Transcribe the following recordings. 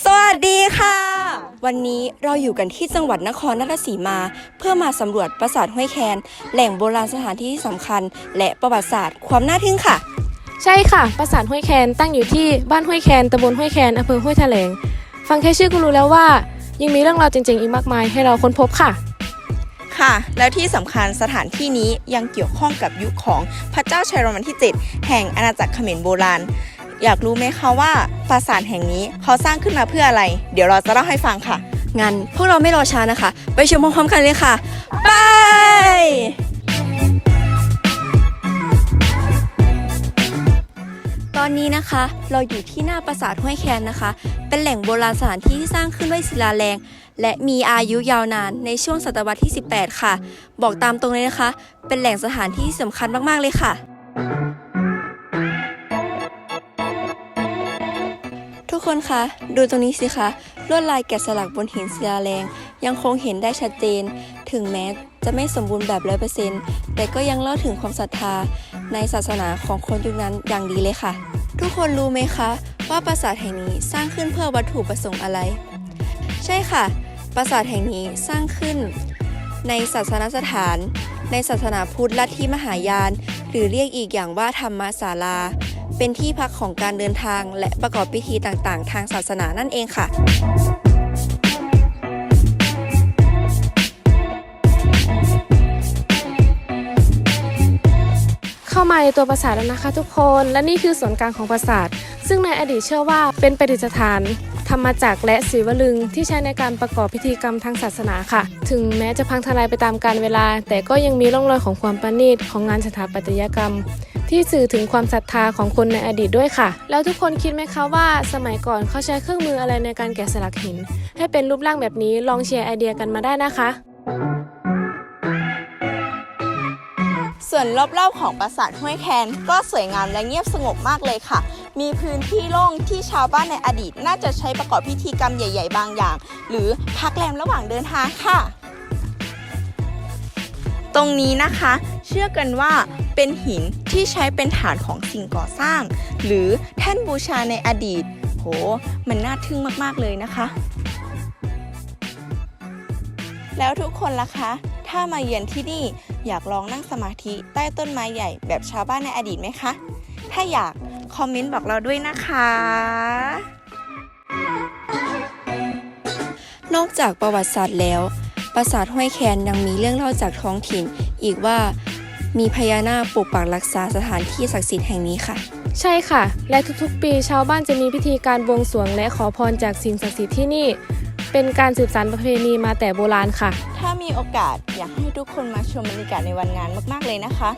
สวัสดีค่ะ วันนี้เราอยู่กันที่จังหวัดนครราชสีมา เพื่อมาสำรวจปราสาทห้วยแคน แหล่งโบราณสถานที่ที่สำคัญ และประวัติศาสตร์ความน่าทึ่งค่ะ ใช่ค่ะ ปราสาทห้วยแคนตั้งอยู่ที่บ้านห้วยแคนตำบลห้วยแคนอำเภอห้วยแถลง ฟังแค่ชื่อก็รู้แล้วว่า ยังมีเรื่องราวจริงๆ อีกมากมายให้เราค้นพบค่ะ ค่ะ แล้วที่สำคัญสถานที่นี้ยังเกี่ยวข้องกับยุคของพระเจ้าชัยรมันที่ 7 แห่งอาณาจักรเขมรโบราณ อยากรู้ไหมคะว่าปราสาทแห่งนี้เขาสร้างขึ้นมาเพื่ออะไร เดี๋ยวเราจะเล่าให้ฟังค่ะ งั้นพวกเราไม่รอช้านะคะ ไปชมพร้อมๆกันเลยค่ะ ไป ตอนนี้นะคะ เราอยู่ที่หน้าปราสาทห้วยแคนนะคะ เป็นแหล่งโบราณสถานที่ที่สร้างขึ้นด้วยศิลาแรง และมีอายุยาวนานในช่วงศตวรรษที่ 18 ค่ะ บอกตามตรงเลยนะคะ เป็นแหล่งสถานที่ที่สำคัญมากๆเลยค่ะ ทุกคนคะ ดูตรงนี้สิคะ ลวดลายแกะสลักบนหินศิลาแรง ยังคงเห็นได้ชัดเจน ถึงแม้จะไม่สมบูรณ์แบบร้อยเปอร์เซ็นต์แต่ก็ยังเล่าถึงความศรัทธาในศาสนาของคนยุคนั้นอย่างดีเลยค่ะ ทุกคนรู้ไหมคะ ว่าปราสาทแห่งนี้สร้างขึ้นเพื่อวัตถุประสงค์อะไร ใช่ค่ะ ปราสาทแห่งนี้สร้างขึ้น ในศาสนสถาน ในศาสนาพุทธลัทธิมหายาน หรือเรียกอีกอย่างว่าธรรมศาลา เป็นที่พักของการเดินทาง และประกอบพิธีต่างๆ ทางศาสนานั่นเองค่ะเข้ามาในตัวปราสาทแล้วนะคะทุกคน และนี่คือส่วนกลางของปราสาท ซึ่งในอดีตเชื่อว่าเป็นประดิษฐานธรรมจักรและศิวลึงที่ใช้ในการประกอบพิธีกรรมทางศาสนาค่ะ ถึงแม้จะพังทลายไปตามกาลเวลา แต่ก็ยังมีร่องรอยของความประณีตของงานสถาปัตยกรรม ที่สื่อถึงความศรัทธาของคนในอดีตด้วยค่ะ แล้วทุกคนคิดไหมคะว่าสมัยก่อนเขาใช้เครื่องมืออะไรในการแกะสลักหิน ให้เป็นรูปร่างแบบนี้ลองแชร์ไอเดียกันมาได้นะคะส่วนรอบๆของปราสาทห้วยแคน ก็สวยงามและเงียบสงบมากเลยค่ะ มีพื้นที่โล่งที่ชาวบ้านในอดีต น่าจะใช้ประกอบพิธีกรรมใหญ่ ๆ บางอย่าง หรือพักแรมระหว่างเดินทางค่ะ ตรงนี้นะคะ เชื่อกันว่าเป็นหินที่ใช้เป็นฐานของสิ่งก่อสร้าง หรือแท่นบูชาในอดีต โห มันน่าทึ่งมากๆเลยนะคะ แล้วทุกคนล่ะคะ ถ้ามาเยือนที่นี่อยากลองนั่งสมาธิใต้ต้นไม้ใหญ่แบบชาวบ้านในอดีตไหมคะ ถ้าอยากคอมเมนต์บอกเราด้วยนะคะนอกจากประวัติศาสตร์แล้ว ปราสาทห้วยแคนยังมีเรื่องเล่าจากท้องถิ่น อีกว่ามีพญานาคปกปักรักษาสถานที่ศักดิ์สิทธิ์แห่งนี้ค่ะ ใช่ค่ะ และทุกๆ ปีชาวบ้านจะมีพิธีการบวงสรวงและขอพรจากสิ่งศักดิ์สิทธิ์ที่นี่ เป็นการสืบสานประเพณีมาแต่โบราณค่ะ ถ้ามีโอกาสอยากให้ทุกคนมาชมบรรยากาศในวันงานมากๆเลยนะคะ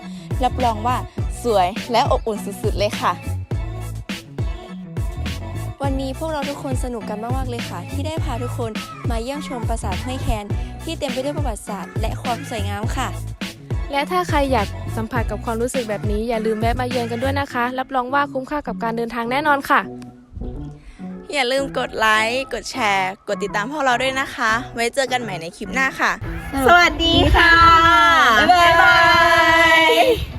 รับรองว่าสวยและอบอุ่นสุดๆเลยค่ะ วันนี้พวกเราทุกคนสนุกกันมากๆเลยค่ะ ที่ได้พาทุกคนมาเยี่ยมชมปราสาทห้วยแคน ที่เต็มไปด้วยประวัติศาสตร์และความสวยงามค่ะ และถ้าใครอยากสัมผัสกับความรู้สึกแบบนี้อย่าลืมแวะมาเยือนกันด้วยนะคะ รับรองว่าคุ้มค่ากับการเดินทางแน่นอนค่ะ อย่าลืมกดไลค์ กดแชร์ กดติดตามพวกเราด้วยนะคะ ไว้เจอกันใหม่ในคลิปหน้าค่ะ สวัสดีค่ะ บ๊ายบาย